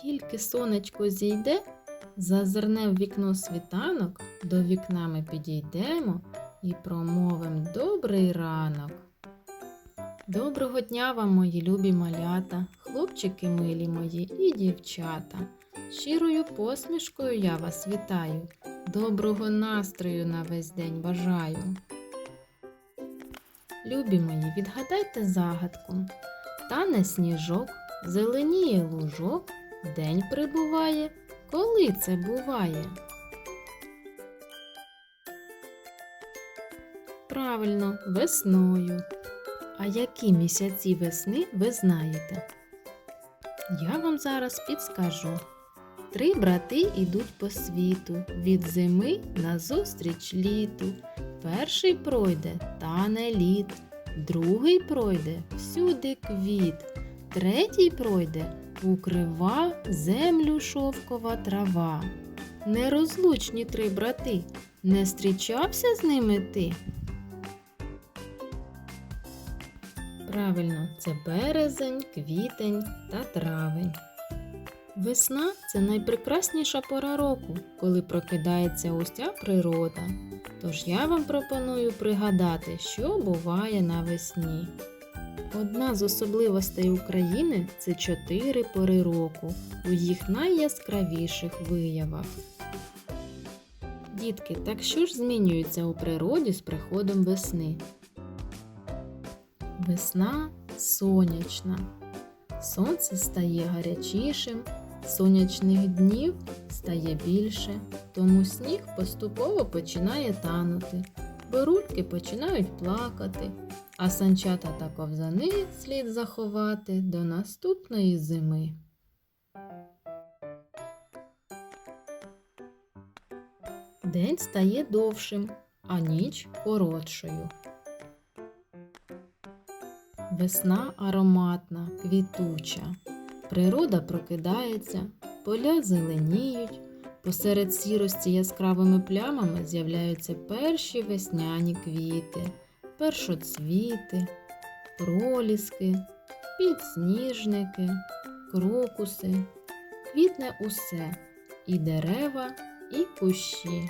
Тільки сонечко зійде, зазирне в вікно світанок, до вікна ми підійдемо і промовим добрий ранок. Доброго дня вам, мої любі малята, хлопчики милі мої і дівчата. Щирою посмішкою я вас вітаю. Доброго настрою на весь день бажаю. Любі мої, відгадайте загадку. Тане сніжок, зеленіє лужок, день прибуває. Коли це буває? Правильно, весною. А які місяці весни ви знаєте? Я вам зараз підскажу. Три брати ідуть по світу, від зими назустріч літу. Перший пройде тане лід, другий пройде всюди квіт, третій пройде укрива землю шовкова трава. Нерозлучні три брати, не зустрічався з ними ти? Правильно, це березень, квітень та травень. Весна це найпрекрасніша пора року, коли прокидається уся природа. Тож я вам пропоную пригадати, що буває навесні. Одна з особливостей України це чотири пори року у їх найяскравіших виявах. Дітки, так що ж змінюється у природі з приходом весни? Весна сонячна. Сонце стає гарячішим, сонячних днів стає більше, тому сніг поступово починає танути, борульки починають плакати, а санчата та ковзани слід заховати до наступної зими. День стає довшим, а ніч коротшою. Весна ароматна, квітуча. Природа прокидається, поля зеленіють, посеред сірості яскравими плямами з'являються перші весняні квіти, першоцвіти, проліски, підсніжники, крокуси. Квітне усе і дерева, і кущі.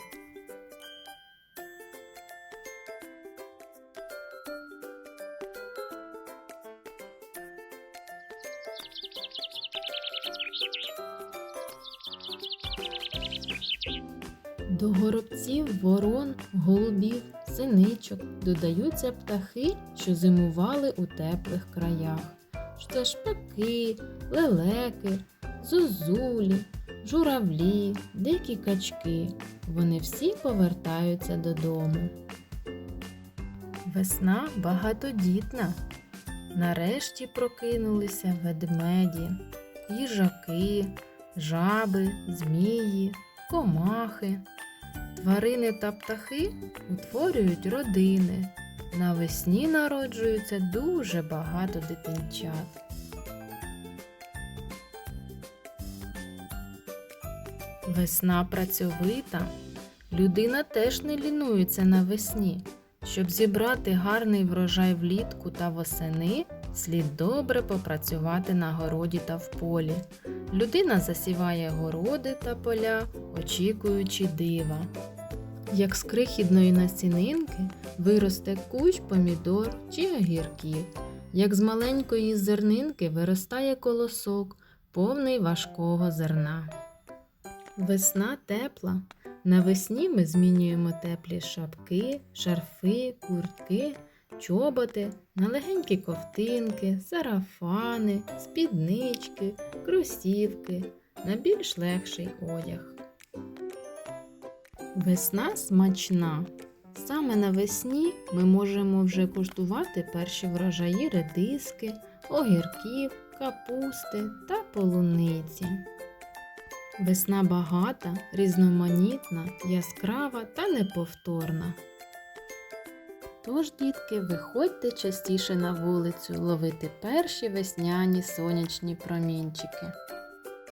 До горобців, ворон, голубів, синичок додаються птахи, що зимували у теплих краях. Це шпаки, лелеки, зозулі, журавлі, дикі качки. Вони всі повертаються додому. Весна багатодітна. Нарешті прокинулися ведмеді, їжаки, жаби, змії, комахи. Тварини та птахи утворюють родини. Навесні народжується дуже багато дитинчат. Весна працьовита. Людина теж не лінується навесні. Щоб зібрати гарний врожай влітку та восени, слід добре попрацювати на городі та в полі. Людина засіває городи та поля, очікуючи дива. Як з крихідної насінинки виросте кущ помідор чи огірків, як з маленької зернинки виростає колосок, повний важкого зерна. Весна тепла. Навесні ми змінюємо теплі шапки, шарфи, куртки, чоботи на легенькі ковтинки, сарафани, спіднички, кросівки, на більш легший одяг. Весна смачна. Саме навесні ми можемо вже куштувати перші врожаї редиски, огірків, капусти та полуниці. Весна багата, різноманітна, яскрава та неповторна. Тож, дітки, виходьте частіше на вулицю ловити перші весняні сонячні промінчики.